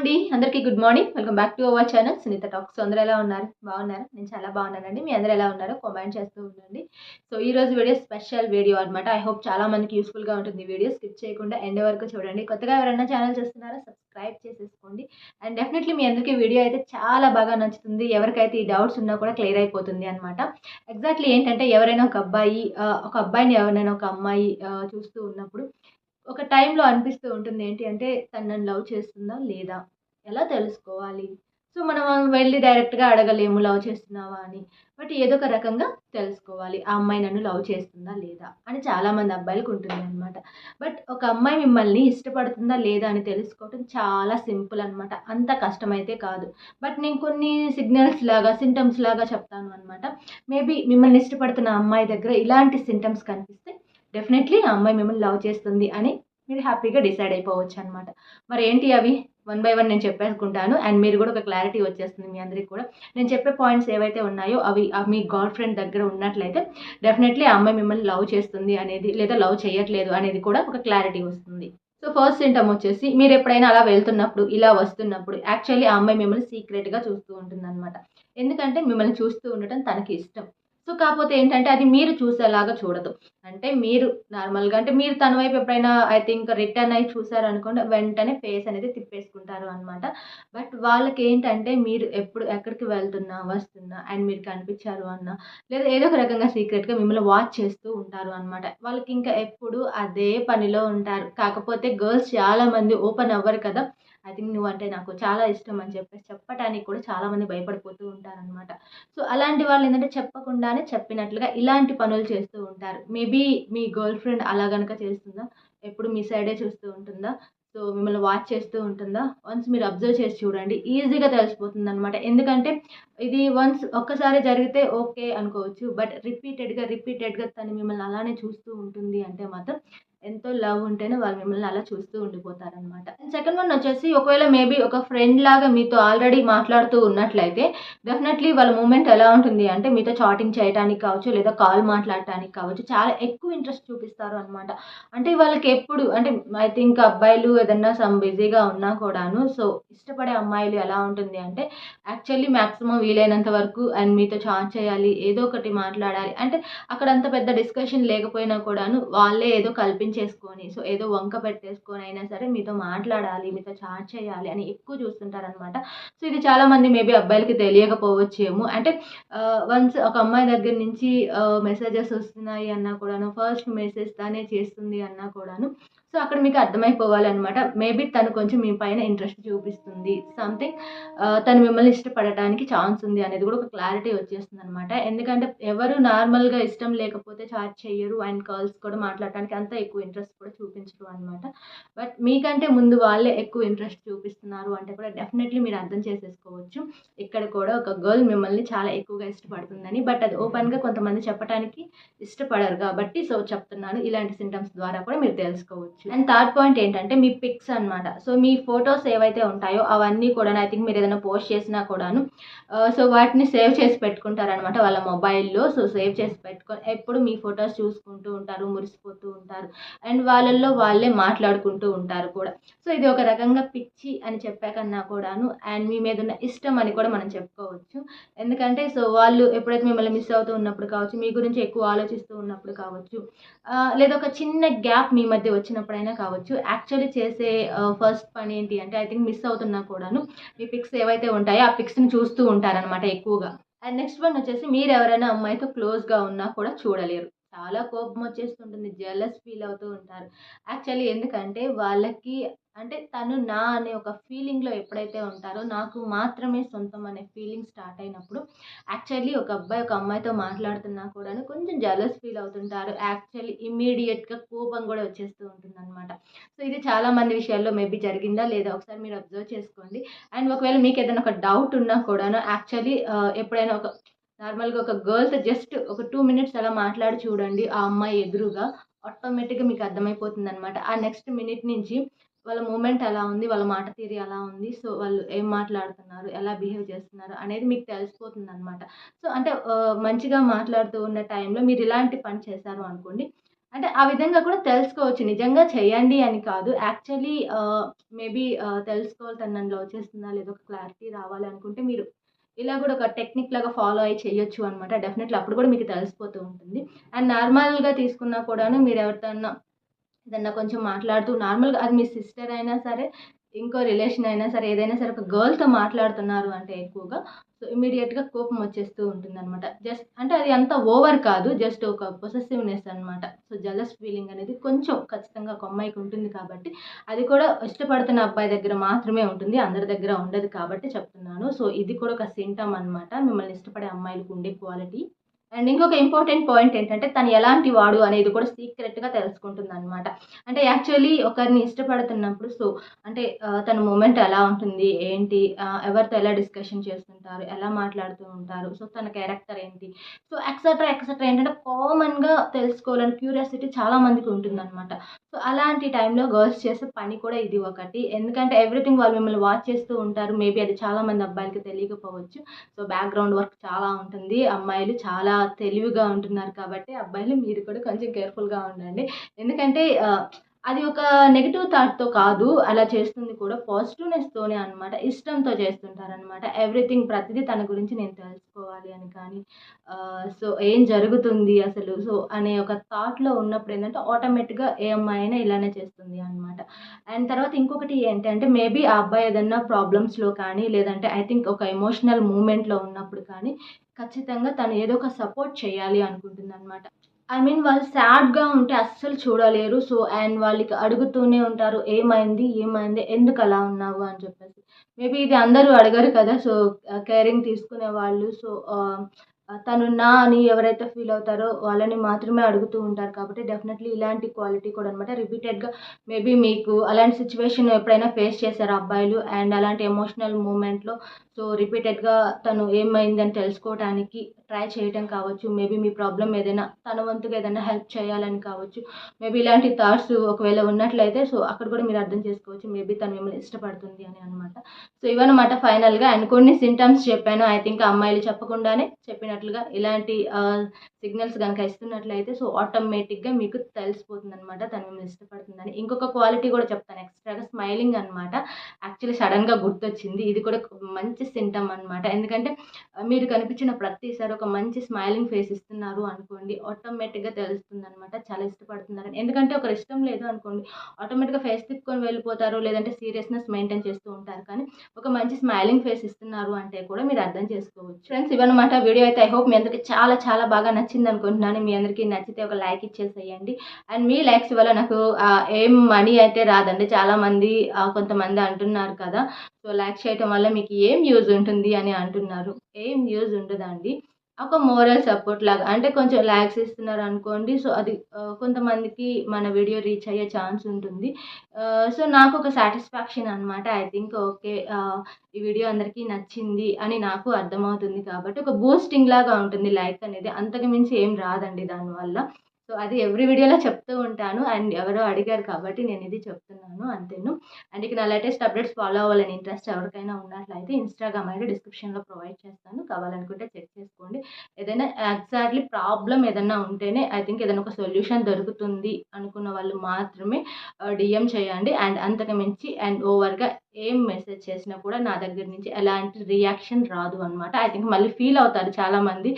అండి. అందరికీ good morning. Welcome back to our channel. Sunitha talks. అందరూ ఎలా ఉన్నారు? బాగున్నారు? నేను చాలా బాగున్నానండి. మీ అందరూ ఎలా ఉన్నారో కామెంట్ చేస్తూ ఉండండి. సో ఈ రోజు వీడియో స్పెషల్ వీడియో అనమాట ఐ హోప్ చాలా మందికి యూస్ఫుల్గా ఉంటుంది వీడియో. స్కిప్ చేయకుండా ఎండ్ వరకు చూడండి. కొత్తగా ఎవరైనా ఛానల్ చూస్తున్నారా సబ్స్క్రైబ్ చేసేసుకోండి. అండ్ డెఫినెట్లీ మీ అందరికీ వీడియో అయితే చాలా బాగా నచ్చుతుంది. ఎవరికైతే ఈ డౌట్స్ ఉన్నా కూడా క్లియర్ అయిపోతుంది అనమాట ఎగ్జాక్ట్లీ ఏంటంటే ఎవరైనా ఒక అబ్బాయి ఒక అబ్బాయిని ఎవరైనా ఒక అమ్మాయి చూస్తూ ఉన్నప్పుడు ఒక టైంలో అనిపిస్తూ ఉంటుంది ఏంటి అంటే తను నన్ను లవ్ చేస్తుందా లేదా? ఎలా తెలుసుకోవాలి? సో మనం వెళ్ళి డైరెక్ట్గా అడగలేము లవ్ చేస్తున్నావా అని. బట్ ఏదో ఒక రకంగా తెలుసుకోవాలి ఆ అమ్మాయి నన్ను లవ్ చేస్తుందా లేదా? అని చాలామంది అబ్బాయిలకు ఉంటుంది అనమాట బట్ ఒక అమ్మాయి మిమ్మల్ని ఇష్టపడుతుందా లేదా అని తెలుసుకోవటం చాలా సింపుల్ అనమాట అంత కష్టమైతే కాదు. బట్ నేను కొన్ని సిగ్నల్స్ లాగా సింటమ్స్ లాగా చెప్తాను అనమాట మేబీ మిమ్మల్ని ఇష్టపడుతున్న అమ్మాయి దగ్గర ఇలాంటి సింటమ్స్ కనిపిస్తే డెఫినెట్లీ ఆ అమ్మాయి మిమ్మల్ని లవ్ చేస్తుంది అని మీరు హ్యాపీగా డిసైడ్ అయిపోవచ్చు అనమాట మరి ఏంటి అవి? వన్ బై వన్ నేను చెప్పేసుకుంటాను. అండ్ మీరు కూడా ఒక క్లారిటీ వచ్చేస్తుంది మీ అందరికి కూడా. నేను చెప్పే పాయింట్స్ ఏవైతే ఉన్నాయో అవి ఆ మీ గర్ల్ ఫ్రెండ్ దగ్గర ఉన్నట్లయితే డెఫినెట్లీ ఆ అమ్మాయి మిమ్మల్ని లవ్ చేస్తుంది అనేది లేదా లవ్ చేయట్లేదు అనేది కూడా ఒక క్లారిటీ వస్తుంది. సో ఫస్ట్ సింటమ్ వచ్చేసి మీరు ఎప్పుడైనా అలా వెళ్తున్నప్పుడు ఇలా వస్తున్నప్పుడు యాక్చువల్లీ ఆ అమ్మాయి మిమ్మల్ని సీక్రెట్గా చూస్తూ ఉంటుంది అనమాట ఎందుకంటే మిమ్మల్ని చూస్తూ ఉండటం తనకి ఇష్టం. సో కాకపోతే ఏంటంటే అది మీరు చూసేలాగా చూడదు. అంటే మీరు నార్మల్గా అంటే మీరు తన వైపు ఎప్పుడైనా ఐ థింక్ రిటర్న్ అయి చూసారనుకోండి వెంటనే ఫేస్ అనేది తిప్పేసుకుంటారు అనమాట బట్ వాళ్ళకి ఏంటంటే మీరు ఎప్పుడు ఎక్కడికి వెళ్తున్నా వస్తున్నా అండ్ మీరు కనిపించారు అన్న లేదా ఏదో ఒక రకంగా సీక్రెట్గా మిమ్మల్ని వాచ్ చేస్తూ ఉంటారు అనమాట వాళ్ళకి ఇంకా ఎప్పుడు అదే పనిలో ఉంటారు. కాకపోతే గర్ల్స్ చాలామంది ఓపెన్ అవ్వరు కదా. ఐ థింక్ నువ్వు అంటే నాకు చాలా ఇష్టం అని చెప్పేసి చెప్పడానికి కూడా చాలామంది భయపడిపోతూ ఉంటారనమాట సో అలాంటి వాళ్ళు ఏంటంటే చెప్పకుండానే చెప్పినట్లుగా ఇలాంటి పనులు చేస్తూ ఉంటారు. మేబీ మీ గర్ల్ ఫ్రెండ్ అలా కనుక చేస్తుందా? ఎప్పుడు మీ సైడే చూస్తూ ఉంటుందా? సో మిమ్మల్ని వాచ్ చేస్తూ ఉంటుందా? వన్స్ మీరు అబ్జర్వ్ చేసి చూడండి. ఈజీగా తెలిసిపోతుంది అనమాట ఎందుకంటే ఇది వన్స్ ఒక్కసారి జరిగితే ఓకే అనుకోవచ్చు. బట్ రిపీటెడ్గా రిపీటెడ్గా తను మిమ్మల్ని అలానే చూస్తూ ఉంటుంది అంటే మాత్రం ఎంతో లవ్ ఉంటేనే వాళ్ళు మిమ్మల్ని అలా చూస్తూ ఉండిపోతారనమాట సెకండ్ వన్ వచ్చేసి ఒకవేళ మేబీ ఒక ఫ్రెండ్ లాగా మీతో ఆల్రెడీ మాట్లాడుతూ ఉన్నట్లయితే డెఫినెట్లీ వాళ్ళ మూమెంట్ ఎలా ఉంటుంది అంటే మీతో చాటింగ్ చేయడానికి కావచ్చు లేదా కాల్ మాట్లాడటానికి కావచ్చు చాలా ఎక్కువ ఇంట్రెస్ట్ చూపిస్తారు అనమాట అంటే వాళ్ళకి ఎప్పుడు అంటే ఐ థింక్ అబ్బాయిలు ఏదన్నా సమ్ బిజీగా ఉన్నా కూడాను సో ఇష్టపడే అమ్మాయిలు ఎలా ఉంటుంది అంటే యాక్చువల్లీ మ్యాక్సిమం వీలైనంత వరకు అండ్ మీతో చాట్ చేయాలి ఏదో ఒకటి మాట్లాడాలి. అంటే అక్కడ అంత పెద్ద డిస్కషన్ లేకపోయినా కూడాను వాళ్ళే ఏదో కల్పించారు చేసుకొని సో ఏదో వంక పెట్టేసుకొని అయినా సరే మీతో మాట్లాడాలి మీతో చాట్ చేయాలి అని ఎక్కువ చూస్తుంటారనమాట సో ఇది చాలా మంది మేబీ అబ్బాయిలకి తెలియకపోవచ్చేమో. అంటే వన్స్ ఒక అమ్మాయి దగ్గర నుంచి మెసేజెస్ వస్తున్నాయి అన్నా కూడాను ఫస్ట్ మెసేజ్ తానే చేస్తుంది అన్నా కూడాను సో అక్కడ మీకు అర్థమైపోవాలన్నమాట. మేబీ తను కొంచెం మీ పైన ఇంట్రెస్ట్ చూపిస్తుంది. సంథింగ్ తను మిమ్మల్ని ఇష్టపడటానికి ఛాన్స్ ఉంది అనేది కూడా ఒక క్లారిటీ వచ్చేస్తుంది అనమాట ఎందుకంటే ఎవరు నార్మల్గా ఇష్టం లేకపోతే చాట్ చేయరు అండ్ కాల్స్ కూడా మాట్లాడటానికి అంత ఎక్కువ ఇంట్రెస్ట్ కూడా చూపించరు అనమాట బట్ మీకంటే ముందు వాళ్ళే ఎక్కువ ఇంట్రెస్ట్ చూపిస్తున్నారు అంటే కూడా డెఫినెట్లీ మీరు అర్థం చేసేసుకోవచ్చు. ఇక్కడ కూడా ఒక గర్ల్ మిమ్మల్ని చాలా ఎక్కువగా ఇష్టపడుతుందని. బట్ అది ఓపెన్గా కొంతమంది చెప్పడానికి ఇష్టపడరు కాబట్టి సో చెప్తున్నాను. ఇలాంటి సింటమ్స్ ద్వారా కూడా మీరు తెలుసుకోవచ్చు. అండ్ థర్డ్ పాయింట్ ఏంటంటే మీ పిక్స్ అన్నమాట. సో మీ ఫొటోస్ ఏవైతే ఉంటాయో అవన్నీ కూడా ఐ థింక్ మీరు ఏదైనా పోస్ట్ చేసినా కూడాను uh, సో వాటిని సేవ్ చేసి పెట్టుకుంటారనమాట వాళ్ళ మొబైల్లో. సో సేవ్ చేసి పెట్టుకొని ఎప్పుడు మీ ఫొటోస్ చూసుకుంటూ ఉంటారు మురిసిపోతూ ఉంటారు. అండ్ వాళ్ళల్లో వాళ్ళే మాట్లాడుకుంటూ ఉంటారు కూడా. సో ఇది ఒక రకంగా పిచ్చి అని చెప్పాకన్నా కూడాను అండ్ మీ మీద ఉన్న ఇష్టం అని కూడా మనం చెప్పుకోవచ్చు. ఎందుకంటే సో వాళ్ళు ఎప్పుడైతే మిమ్మల్ని మిస్ అవుతూ ఉన్నప్పుడు కావచ్చు మీ గురించి ఎక్కువ ఆలోచిస్తూ ఉన్నప్పుడు కావచ్చు uh, లేదా ఒక చిన్న గ్యాప్ మీ మధ్య వచ్చినప్పుడు ఎప్పుడైనా కావచ్చు. యాక్చువల్లీ చేసే ఫస్ట్ పని ఏంటి అంటే ఐ థింక్ మిస్ అవుతున్నా కూడాను మీ పిక్స్ ఏవైతే ఉంటాయో ఆ పిక్స్ని చూస్తూ ఉంటారనమాట ఎక్కువగా. అండ్ నెక్స్ట్ వన్ వచ్చేసి మీరు ఎవరైనా అమ్మాయితో క్లోజ్గా ఉన్నా కూడా చూడలేరు. చాలా కోపం వచ్చేస్తుంటుంది జెలస్ ఫీల్ అవుతూ ఉంటారు. యాక్చువల్లీ ఎందుకంటే వాళ్ళకి అంటే తను నా అనే ఒక ఫీలింగ్లో ఎప్పుడైతే ఉంటారో నాకు మాత్రమే సొంతం అనే ఫీలింగ్ స్టార్ట్ అయినప్పుడు యాక్చువల్లీ ఒక అబ్బాయి ఒక అమ్మాయితో మాట్లాడుతున్నా కూడా కొంచెం జలస్ ఫీల్ అవుతుంటారు. యాక్చువల్లీ ఇమీడియట్గా కోపం కూడా వచ్చేస్తూ ఉంటుంది అనమాట సో ఇది చాలా మంది విషయాల్లో మేబీ జరిగిందా లేదా ఒకసారి మీరు అబ్జర్వ్ చేసుకోండి. అండ్ ఒకవేళ మీకు ఏదైనా ఒక డౌట్ ఉన్నా కూడాను యాక్చువల్లీ uh, ఎప్పుడైనా ఒక నార్మల్గా ఒక గర్ల్తో జస్ట్ ఒక టూ మినిట్స్ అలా మాట్లాడి చూడండి ఆ అమ్మాయి ఎదురుగా ఆటోమేటిక్గా మీకు అర్థమైపోతుంది అనమాట ఆ నెక్స్ట్ మినిట్ నుంచి వాళ్ళ మూమెంట్ ఎలా ఉంది వాళ్ళ మాట తీరు ఎలా ఉంది సో వాళ్ళు ఏం మాట్లాడుతున్నారు ఎలా బిహేవ్ చేస్తున్నారు అనేది మీకు తెలిసిపోతుంది అనమాట సో అంటే మంచిగా మాట్లాడుతూ ఉన్న టైంలో మీరు ఇలాంటి పని చేశారు అనుకోండి అంటే ఆ విధంగా కూడా తెలుసుకోవచ్చు. నిజంగా చేయండి అని కాదు. యాక్చువల్లీ మేబీ తెలుసుకోవాలి తను నన్ను లవ్ చేస్తుందా లేదా ఒక క్లారిటీ రావాలి అనుకుంటే మీరు ఇలా కూడా ఒక టెక్నిక్ లాగా ఫాలో అయ్యి చేయొచ్చు అనమాట. డెఫినెట్‌లీ అప్పుడు కూడా మీకు తెలిసిపోతూ ఉంటుంది. అండ్ నార్మల్‌గా తీసుకున్నా కూడాను మీరు ఎవరితో ఏదన్నా కొంచెం మాట్లాడుతూ నార్మల్‌గా అది మీ సిస్టర్ అయినా సరే, ఇంకో రిలేషన్ అయినా సరే, ఏదైనా సరే ఒక గర్ల్‌తో మాట్లాడుతున్నారు అంటే ఎక్కువగా సో, ఇమీడియట్గా కోపం వచ్చేస్తూ ఉంటుందనమాట. జస్ట్ అంటే అది అంత ఓవర్ కాదు. జస్ట్ ఒక పొసెసివ్‌నెస్ అనమాట. సో, జలస్ ఫీలింగ్ అనేది కొంచెం ఖచ్చితంగా ఒక అమ్మాయికి ఉంటుంది కాబట్టి, అది కూడా ఇష్టపడుతున్న అబ్బాయి దగ్గర మాత్రమే ఉంటుంది. అందరి దగ్గర ఉండదు కాబట్టి చెప్తున్నాను. సో, ఇది కూడా ఒక సింటమ్ అనమాట. మిమ్మల్ని ఇష్టపడే అమ్మాయిలకు ఉండే క్వాలిటీ. అండ్ ఇంకొక ఇంపార్టెంట్ పాయింట్ ఏంటంటే తను ఎలాంటి వాడు అనేది కూడా సీక్రెట్‌గా తెలుసుకుంటుందనమాట. అంటే యాక్చువల్లీ ఒకరిని ఇష్టపడుతున్నప్పుడు సో, అంటే తన మూమెంట్ ఎలా ఉంటుంది? ఏంటి? ఎవరితో ఎలా డిస్కషన్ చేస్తుంటారు? ఎలా మాట్లాడుతూ ఉంటారు? సో, తన క్యారెక్టర్ ఏంటి? సో, ఎక్సెట్రా, ఎక్సెట్రా ఏంటంటే కామన్‌గా తెలుసుకోవాలని క్యూరియాసిటీ చాలా మందికి ఉంటుందనమాట. సో, అలాంటి టైంలో గర్ల్స్ చేసే పని కూడా ఇది ఒకటి. ఎందుకంటే ఎవ్రీథింగ్ వాళ్ళు మిమ్మల్ని వాచ్ చేస్తూ ఉంటారు. మేబీ అది చాలా మంది అబ్బాయిలకి తెలియకపోవచ్చు. సో, బ్యాక్‌గ్రౌండ్ వర్క్ చాలా ఉంటుంది. అమ్మాయిలు చాలా తెలివిగా ఉంటున్నారు కాబట్టి అబ్బాయిలు మీరు కూడా కొంచెం కేర్‌ఫుల్‌గా ఉండండి. ఎందుకంటే అది ఒక నెగిటివ్ థాట్‌తో కాదు అలా చేస్తుంది కూడా పాజిటివ్‌నెస్‌తోనే అనమాట. ఇష్టంతో చేస్తుంటారనమాట. ఎవ్రీథింగ్ ప్రతిదీ తన గురించి నేను తెలుసుకోవాలి అని కానీ సో, ఏం జరుగుతుంది అసలు? సో, అనే ఒక థాట్‌లో ఉన్నప్పుడు ఏంటంటే ఆటోమేటిక్‌గా ఏ అమ్మాయి అయినా ఇలానే చేస్తుంది అనమాట. అండ్ తర్వాత ఇంకొకటి ఏంటంటే మేబీ ఆ అబ్బాయి ఏదన్నా ప్రాబ్లమ్స్‌లో కానీ లేదంటే ఐ థింక్ ఒక ఎమోషనల్ మూమెంట్‌లో ఉన్నప్పుడు కానీ ఖచ్చితంగా తను ఏదో ఒక సపోర్ట్ చేయాలి అనుకుంటుందనమాట. ఐ మీన్ వాళ్ళు సాడ్‌గా ఉంటే అస్సలు చూడలేరు. సో, అండ్ వాళ్ళకి అడుగుతూనే ఉంటారు. ఏమైంది? ఏమైంది? ఎందుకు అలా ఉన్నావు? అని చెప్పేసి. మేబీ ఇది అందరూ అడగరు కదా! సో, కేరింగ్ uh, తీసుకునే వాళ్ళు సో, um, తను నా అని ఎవరైతే ఫీల్ అవుతారో వాళ్ళని మాత్రమే అడుగుతూ ఉంటారు కాబట్టి డెఫినెట్‌లీ ఇలాంటి క్వాలిటీ కూడా అనమాట. రిపీటెడ్‌గా మేబీ మీకు అలాంటి సిచ్యువేషన్ ఎప్పుడైనా ఫేస్ చేశారు అబ్బాయిలు? అండ్ అలాంటి ఎమోషనల్ మూమెంట్‌లో సో, రిపీటెడ్‌గా తను ఏమైందని తెలుసుకోవటానికి ట్రై చేయటం కావచ్చు. మేబీ మీ ప్రాబ్లం ఏదైనా తన వంతుగా ఏదైనా హెల్ప్ చేయాలని కావచ్చు. మేబీ ఇలాంటి థాట్స్ ఒకవేళ ఉన్నట్లయితే సో, అక్కడ కూడా మీరు అర్థం చేసుకోవచ్చు. మేబీ తను మిమ్మల్ని ఇష్టపడుతుంది అని అనమాట. సో, ఇవన్నమాట ఫైనల్‌గా అండ్ కొన్ని సింటమ్స్ చెప్పాను. ఐ థింక్ అమ్మాయిలు చెప్పకుండానే చెప్పినట్లుగా ఇలాంటి సిగ్నల్స్ కనుక ఇస్తున్నట్లయితే సో, ఆటోమేటిక్‌గా మీకు తెలిసిపోతుందనమాట తను మిమ్మల్ని ఇష్టపడుతుందని. ఇంకొక క్వాలిటీ కూడా చెప్తాను ఎక్స్‌ట్రాగా స్మైలింగ్ అనమాట. యాక్చువల్లీ సడన్గా గుర్తొచ్చింది. ఇది కూడా మంచి సింటమ్ అనమాట. ఎందుకంటే మీరు కనిపించిన ప్రతిసారి ఒక మంచి స్మైలింగ్ ఫేస్ ఇస్తున్నారు అనుకోండి ఆటోమేటిక్‌గా తెలుస్తుందనమాట. చాలా ఇష్టపడుతున్నారని. ఎందుకంటే ఒకరు ఇష్టం లేదు అనుకోండి ఆటోమేటిక్‌గా ఫేస్ తిప్పుకొని వెళ్ళిపోతారు. లేదంటే సీరియస్‌నెస్ మెయింటైన్ చేస్తూ ఉంటారు. కానీ ఒక మంచి స్మైలింగ్ ఫేస్ ఇస్తున్నారు అంటే కూడా మీరు అర్థం చేసుకోవచ్చు. ఫ్రెండ్స్ ఇవన్నమాట వీడియో అయితే ఐ హోప్ మీ అందరికీ చాలా చాలా బాగా నచ్చింది అనుకుంటున్నాను. మీ అందరికీ నచ్చితే ఒక లైక్ ఇచ్చేసేయండి. అండ్ మీ లైక్స్ వల్ల నాకు ఏం మనీ అయితే రాదండి. చాలామంది కొంతమంది అంటున్నారు కదా! సో, లైక్ చేయటం వల్ల మీకు ఏం యూజ్ ఉంటుంది అని అంటున్నారు. ఏం యూజ్ ఉండదండి. ఒక మోరల్ సపోర్ట్ లాగా అంటే కొంచెం లైక్స్ ఇస్తున్నారు అనుకోండి. సో, అది uh, కొంతమందికి మన వీడియో రీచ్ అయ్యే ఛాన్స్ ఉంటుంది. Uh, సో, నాకు ఒక సాటిస్ఫాక్షన్ అనమాట. I think okay. ఈ వీడియో అందరికీ నచ్చింది అని నాకు అర్థమవుతుంది కాబట్టి ఒక బూస్టింగ్ లాగా ఉంటుంది లైక్ అనేది. అంతకు మించి ఏం రాదండి దానివల్ల. సో, అది ఎవ్రీ వీడియోలో చెప్తూ ఉంటాను. అండ్ ఎవరో అడిగారు కాబట్టి నేను ఇది చెప్తున్నాను అంతేను. అండ్ ఇక నా లేటెస్ట్ అప్డేట్స్ ఫాలో అవ్వాలని ఇంట్రెస్ట్ ఎవరికైనా ఉన్నట్లయితే ఇన్‌స్టాగ్రామ్ అయితే డిస్క్రిప్షన్‌లో ప్రొవైడ్ చేస్తాను. కావాలనుకుంటే చెక్ చేసుకోండి. ఏదైనా ఎగ్జాక్ట్‌లీ ప్రాబ్లం ఏదైనా ఉంటేనే ఐ థింక్ ఏదైనా ఒక సొల్యూషన్ దొరుకుతుంది అనుకున్న వాళ్ళు మాత్రమే డిఎం డీఎం చేయండి. అండ్ అంతకు మించి అండ్ ఓవర్‌గా ఏం మెసేజ్ చేసినా కూడా నా దగ్గర నుంచి ఎలాంటి రియాక్షన్ రాదు అనమాట. ఐ థింక్ మళ్ళీ ఫీల్ అవుతారు చాలామంది.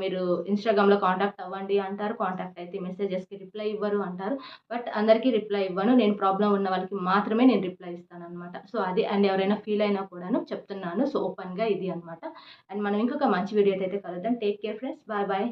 మీరు ఇన్‌స్టాగ్రామ్‌లో కాంటాక్ట్ అవ్వండి అంటారు. కాంటాక్ట్ అయితే మెసేజెస్‌కి రిప్లై ఇవ్వరు అంటారు. బట్ అందరికీ రిప్లై ఇవ్వను. నేను ప్రాబ్లం ఉన్న వాళ్ళకి మాత్రమే నేను రిప్లై ఇస్తాను అనమాట సో, అది అండ్ ఎవరైనా ఫీల్ అయినా కూడాను చెప్తున్నాను. సో, ఓపెన్‌గా ఇది అనమాట. అండ్ మనం ఇంకొక మంచి వీడియో అయితే కలుద్దాం. Take care friends. Bye bye.